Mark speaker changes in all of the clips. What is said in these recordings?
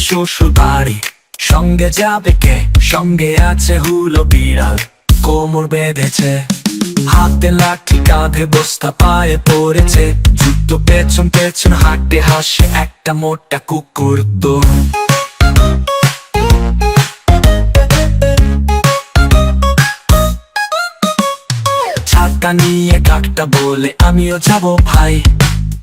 Speaker 1: শ্বশুর বাড়ি সঙ্গে যাবে কে? সঙ্গে আছে হুলো বিড়াল। কোমর বেঁধেছে। হাতে লাঠি কাঁধে বস্তা পায়ে পড়েছে। জুতো পেছন পেছন হাঁটতে হাসে একটা মোটা কুকুর তো। ছাতা নিয়ে কাকটা বলে, আমিও যাব ভাই।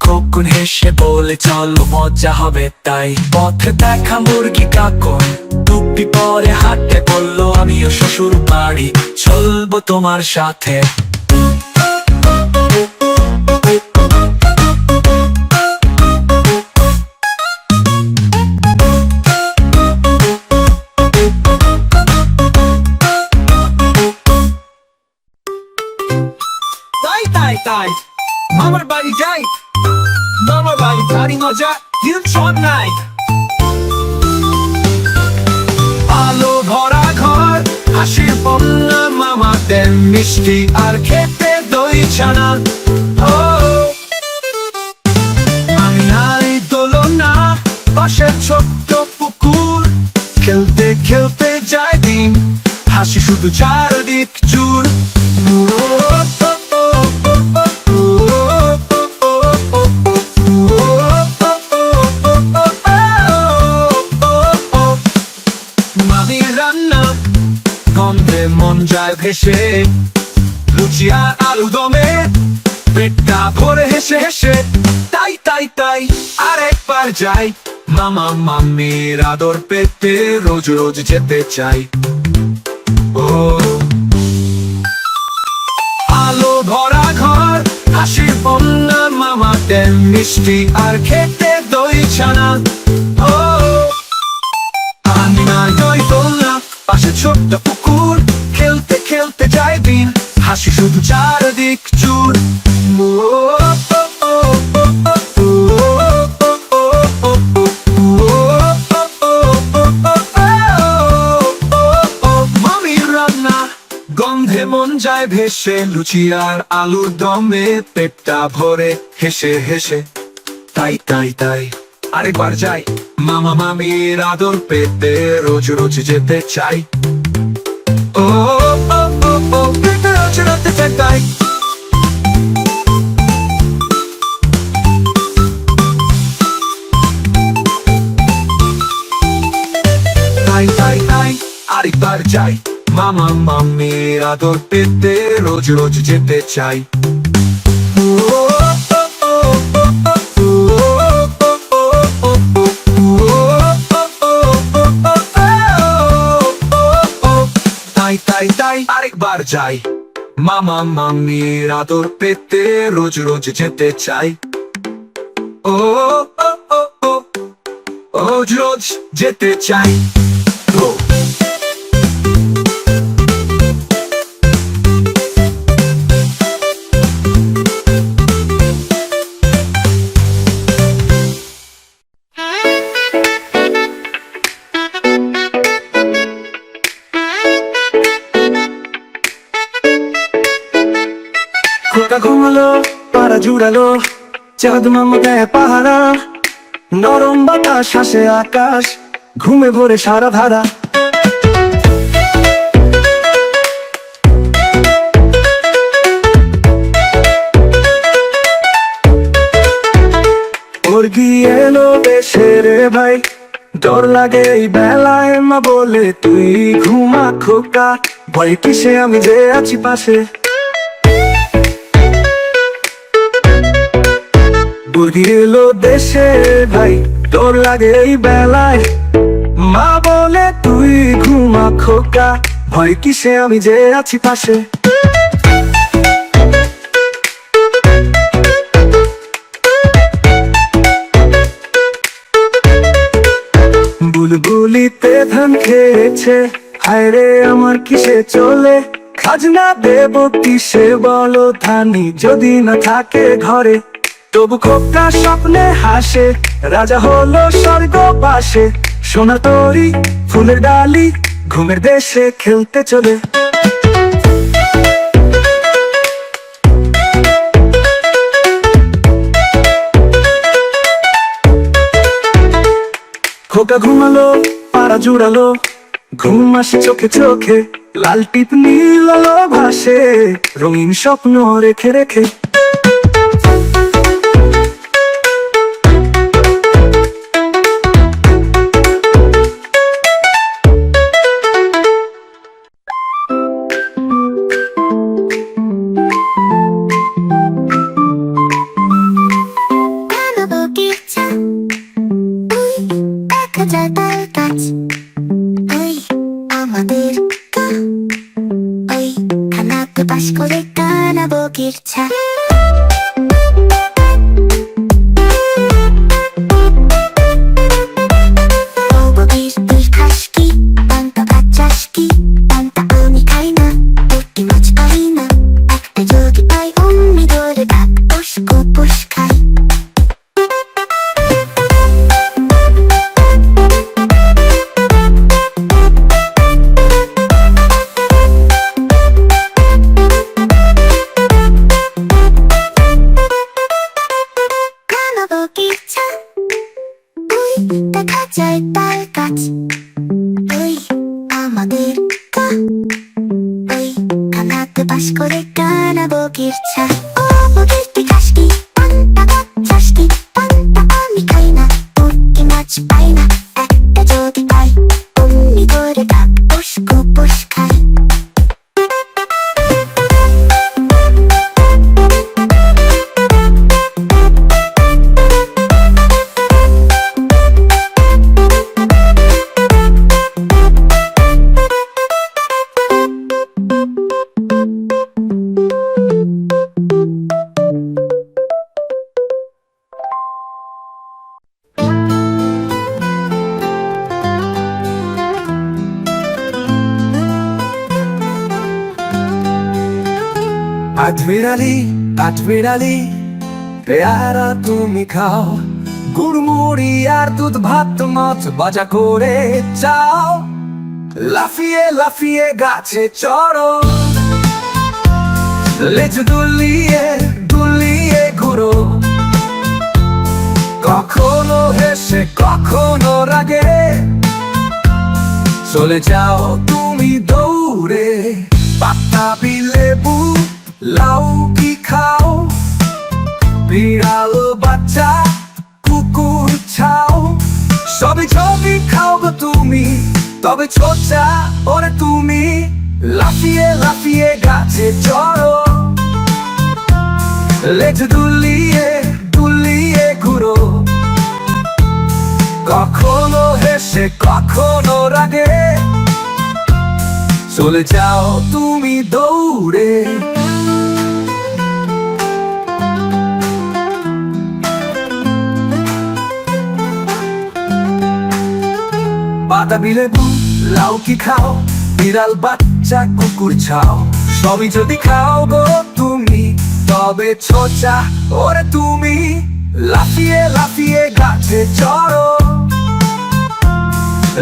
Speaker 1: খোকুন হেসে বলে, চলো, মজা হবে তাই। পথে দেখা মুরগি কাকন, টুপি পরে হাঁটতে বলল, আমিও শ্বশুর বাড়ি, চলবো তোমার সাথে।
Speaker 2: 넘어가 이다리 너자 딜촌나이 আলো ভরা ঘর হাসির বন্যা মামাতে মিষ্টি আর খেতে দই ছানা ও আমি নারী দোলনা পাশের ছোট্ট পুকুর খেলতে খেলতে যায় দিন হাসি শুধু চারদিক জুড় মুরত গন্ধে মন যায় ভেসে। লুচি আর আলু দমে, পেটটা ভরে হেসে হেসে। তাই তাই তাই আরেকবার যাই। মামা মাম্মির আদর পেতে রোজ রোজ যেতে চাই। ও। আলো ভরা ঘর হাসির বন্যা, মামা দেন মিষ্টি আর খেতে দই ছানা। ও। পাশে ছোট্ট পুকুর, খেলতে খেলতে যাই দিন হাসি শুধু চারদিক চুর গন্ধে মন যায় ভেসে, লুচি আর আলুর দমে পেটটা ভরে, হেসে হেসে। তাই তাই তাই। আরেকবার যাই। মামা মামির আদর পেতে রোজ রোজ যেতে চাই। ও ও ও ও রাতে তাই তাই তাই, আরেকবার যাই। মামা মামির আদর পেতে রোজ রোজ যেতে চাই। তাই আরেকবার যাই মামা মামির আদর পেতে রোজ রোজ যেতে চাই ও রোজ যেতে চাই
Speaker 3: খোকা ঘুমালো পাড়া জুড়ালো। চাঁদ মামা পাহারা, নরম বাতাস আসে আকাশ, ঘুমে ভরে সারা ধারা। মুরগি এলো দেশে রে ভাই, ডর লাগে এই বেলায় মা বলে, তুই ঘুমা খোকা, ভয় কিসে আমি যে আছি পাশে? বুদ্ধি দেশে ভাই, তোর লাগে এই বেলায়। মা বলে, তুই ঘুমা খোকা, ভয় কিসে? আমি যে আছি পাশে। বুলবুলিতে ধান খেয়েছে হায় রে আমার কিসে চলে? খাজনা দেব কিসে বলো ধানি, যদি না থাকে ঘরে। তবু খোকা স্বপ্নে হাসে, রাজা হলো স্বর্গ পাশে সোনা তরি, ফুলের ডালি, ঘুমের দেশে খেলতে চলে।
Speaker 2: খোকা ঘুমালো, পাড়া জুড়ালো, ঘুম আসে চোখে চোখে, লাল টিপ নীল ভাসে, রঙিন স্বপ্ন রেখে রেখে। আজমিরালি আজমিরালি পেয়ারা তুমি খাও। গুড়মুড়ি আর দুধ ভাত মাছ বাজা করে চাও। লাফিয়ে লাফিয়ে গাছে চড়ো। লেজ দুলিয়ে দুলিয়ে ঘুরো। কখনো হেসে, কখনো রাগে। চলে যাও তুমি দৌড়ে। পাতা লেবু লাউ কি খাও? বিড়াল, বাচ্চা, কুকুর, ছাও। সবই ছবি খাও তুমি, তবে ছোচা ওরে তুমি। লাফিয়ে লাফিয়ে গাছে চড়ো। লেজ দুলিয়ে দুলিয়ে ঘুরো। কখনো হেসে, কখনো রাগে। চলে যাও তুমি দৌড়ে। বাতাবি লেবু লাউ কি খাও? বিড়াল, বাচ্চা, কুকুর ছাও। সবই যদি খাও গো তুমি, তবে ছোচা, ওরে তুমি। লাফিয়ে লাফিয়ে গাছে চড়ো।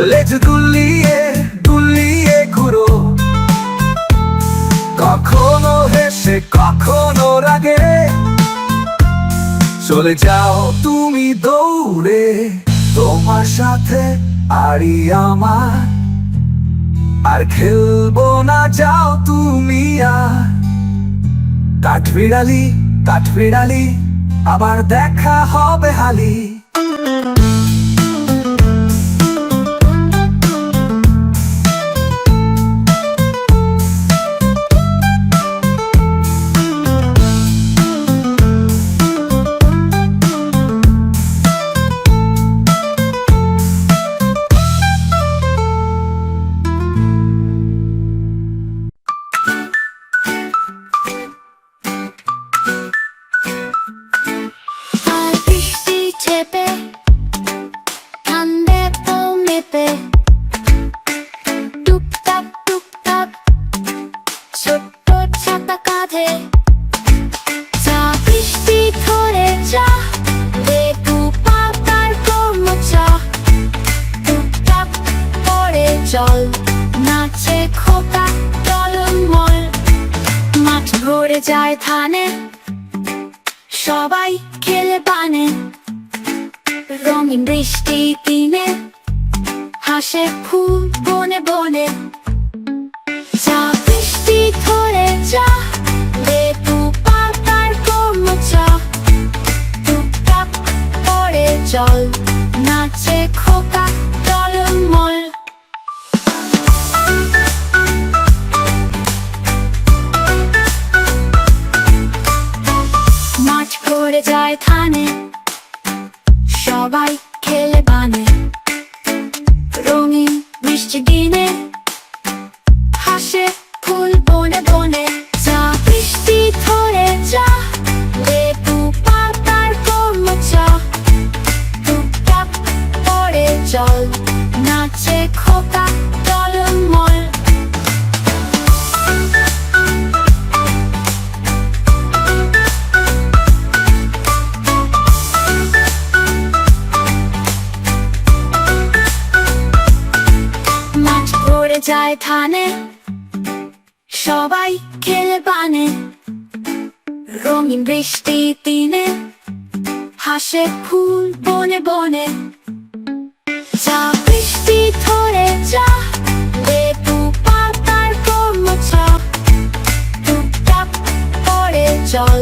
Speaker 2: লেজ দুলিয়ে দুলিয়ে ঘুরো। কখনো হেসে, কখনো রাগে। চলে যাও তুমি দৌড়ে, তোমার সাথে আরি আমার। আর খেলব না, যাও তুমি আর। কাঠ বিড়ালি কাঠ বিড়ালি, আবার দেখা হবে হালি।
Speaker 4: রঙিন বৃষ্টি দিনে হাসে ফুল বনে বনে। যা বৃষ্টি ধরে, যা লেবু পাতার কর্মচা টুকটাক পড়ে জল, নাচে খোকা টলমল। মাঠ করে যায় থানে, সবাই জল, নাচে খোকা টলমল। মাঠ পড়ে যায় ধানে, সবাই খেলে বানে। রঙিন বৃষ্টি দিনে, হাসে ফুল বনে বনে। যা বৃষ্টি ধরে যা লেবু পাতার কর্মচা টুকটাক পড়ে জল।